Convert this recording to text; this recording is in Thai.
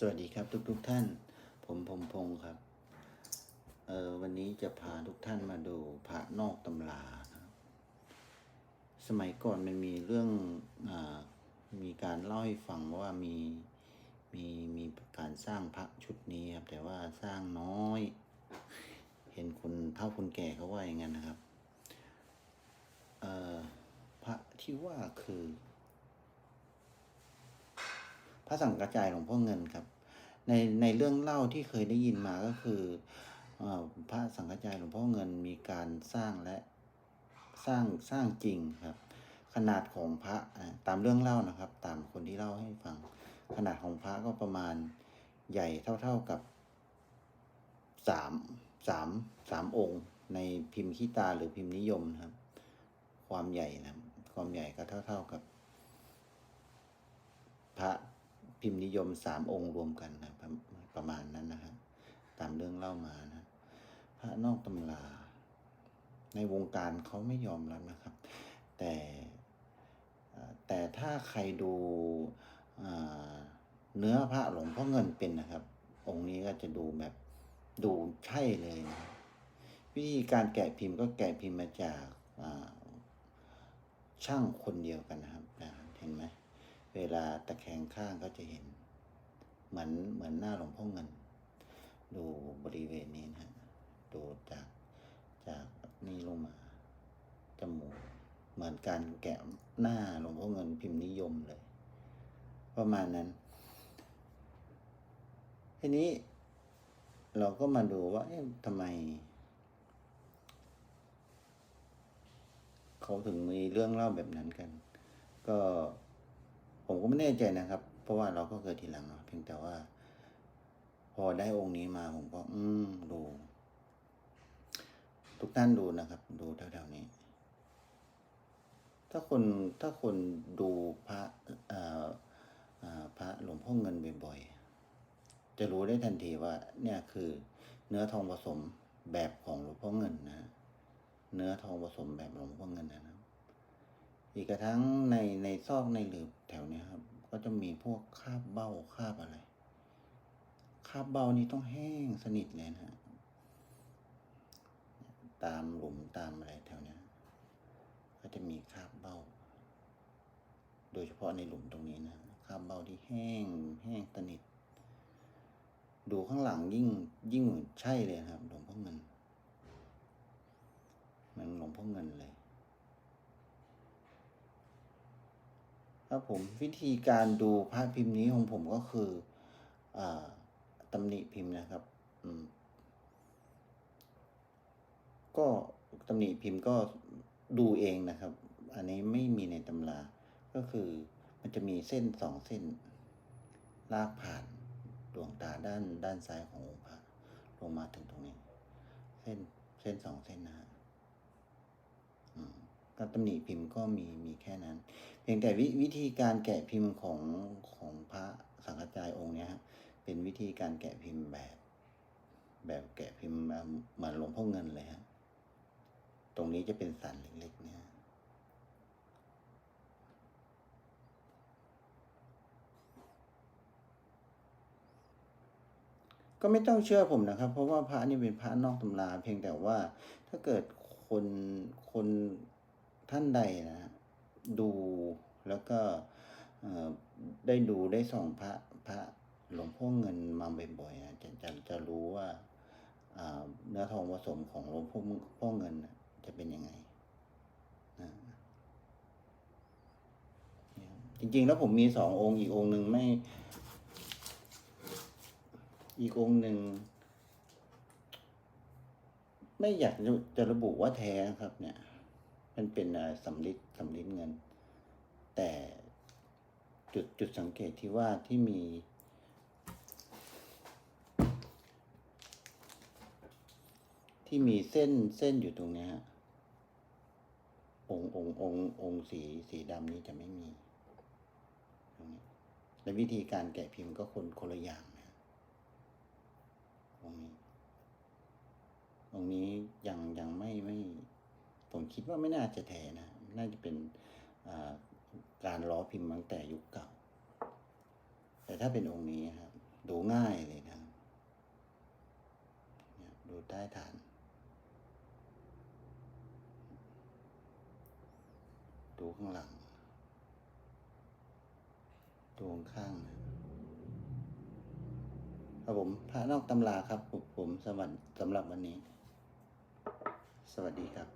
สวัสดีครับทุกๆทท่าน ผมพรหมพงศ์ครับ เออวันนี้จะพาทุกท่านมาดูพระนอกตำรานะครับสมัยก่อนมันมีเรื่องอมีการเล่าให้ฟังว่ามีมีมีการสร้างพระชุดนี้ครับ แต่ว่าสร้างน้อย เห็นคนเท่าคนแก่เขาว่าอย่างนั้นนะครับ เออพระที่ว่าคือพระสังกระจายหลวงพ่อเงินครับ ในในเรื่องเล่าที่เคยได้ยินมาก็คืออพระสังกระจายหลวงพ่อเงินมีการสร้างและสร้างสร้างจริงครับ ขนาดของพระตามเรื่องเล่านะครับ ตามคนที่เล่าให้ฟัง ขนาดของพระก็ประมาณใหญ่เท่าๆกับสามสามสามองค์ ในพิมพ์ขี้ตาหรือพิมพ์นิยมนะครับ ความใหญ่นะความใหญ่ก็เท่า ๆกับ พระ พิมพ์นิยมสามองค์รวมกันนะประประมาณนั้นนะครับตามเรื่องเล่ามานะ พระนอกตำรา ในวงการเขาไม่ยอมรับนะครับ แต่แต่ถ้าใครดูเนื้อพระหลวงพ่อเงินเป็นนะครับ องค์นี้ก็จะดูแบบดูใช่เลยนะวิธีการแกะพิมพ์ก็แกะพิมพ์มาจากช่างคนเดียวกันนะครับนะเห็นไหม เวลาตะแคงข้างก็จะเห็น เหมือนเหมือนหน้าหลวงพ่อเงิน ดูบริเวณนี้นะดูจากจากนี่ลงมาจมูกเหมือนการแกะหน้าหลวงพ่อเงินพิมพ์นิยมเลย ประมาณนั้น ทีนี้เราก็มาดูว่าทำไม เขาถึงมีเรื่องเล่าแบบนั้นกัน ก็ ผมก็ไม่แน่ใจนะครับ เพราะว่าเราก็เกิดทีหลังเนาะเพียงแต่ว่า พอได้องค์นี้มาผมก็ อืมดู ทุกท่านดูนะครับ ดูแถวๆนี้ ถ้าคนถ้าคนดูพระพระหลวงพ่อเงินบ่อยๆจะรู้ได้ทันทีว่า เนี่ยคือ เนื้อทองผสมแบบของหลวงพ่อเงินนะเนื้อทองผสมแบบหลวงพ่อเงินนะครับ อีกกระทั่งในในซอกในหลืบแถวเนี้ยครับ ก็จะมีพวกคราบเบ้าคราบอะไรคราบเบ้านี่ต้องแห้งสนิทเลยนะฮะตามหลุมตามอะไรแถวเนี้ยก็จะมีคราบเบ้า โดยเฉพาะในหลุมตรงนี้นะคราบเบ้าที่แห้งแห้งสนิท ดูข้างหลังยิ่งยิ่งใช่เลยครับ หลวงพ่อเงินมันหลวงพ่อเงินเลย ครับผมวิธีการดูพระพิมพ์นี้ของผมก็คืออตำหนิพิมพ์นะครับอืมก็ตำหนิพิมพ์ก็ดูเองนะครับ อันนี้ไม่มีในตำรา ก็คือมันจะมีเส้นสองเส้น ลากผ่านดวงตาด้านด้านซ้ายขององค์พระลงมาถึงตรงนี้ เส้นเส้นสองเส้นนะฮะ มก็ตำหนิพิมพ์ก็มีมีแค่นั้น เพียงแต่วิวิธีการแกะพิมพ์ของของพระสังฆจายองค์เนี้ยเป็นวิธีการแกะพิมพ์แบบ แบบแกะพิมพ์เหมือนหลวงพ่อเงินเลยฮะตรงนี้จะเป็นสันเล็กๆเนี่ยก็ไม่ต้องเชื่อผมนะครับ เพราะว่าพระนี่เป็นพระนอกตำรา เพียงแต่ว่าถ้าเกิดคนคน ท่านใดนะฮะดูแล้วก็ได้ดูได้ส่องพระพระหลวงพ่อเงินมาบ่อยๆนะจะจะจะรู้ว่าเนื้อทองผสมของหลวงพ่อพ่อเงินจะเป็นยังไงนะจริงๆแล้วผมมีสององค์อีกองค์หนึ่งไม่ อีกองค์หนึ่งไม่อยากจะจะระบุว่าแท้ครับเนี่ย มันเป็นสำลิดสำลิดเงิน แต่จุดจุดสังเกตที่ว่าที่มี ที่มีเส้นเส้นอยู่ตรงนี้ฮะององององสีสีดำนี้จะไม่มีตรงนี้และวิธีการแกะพิมพ์ก็คนคนละอย่างนะตรงนี้ ตรงนี้ยังยังไม่ไม่ ผมคิดว่าไม่น่าจะแท้นะ น่าจะเป็นการล้อพิมพ์ตั้งแต่ยุคเก่า แต่ถ้าเป็นองค์นี้ครับ ดูง่ายเลยนะดูใต้ฐาน ดูข้างหลัง ดูข้างนะครับผมพระนอกตำราครับผมผมสวัสดีสำหรับวันนี้ สวัสดีครับ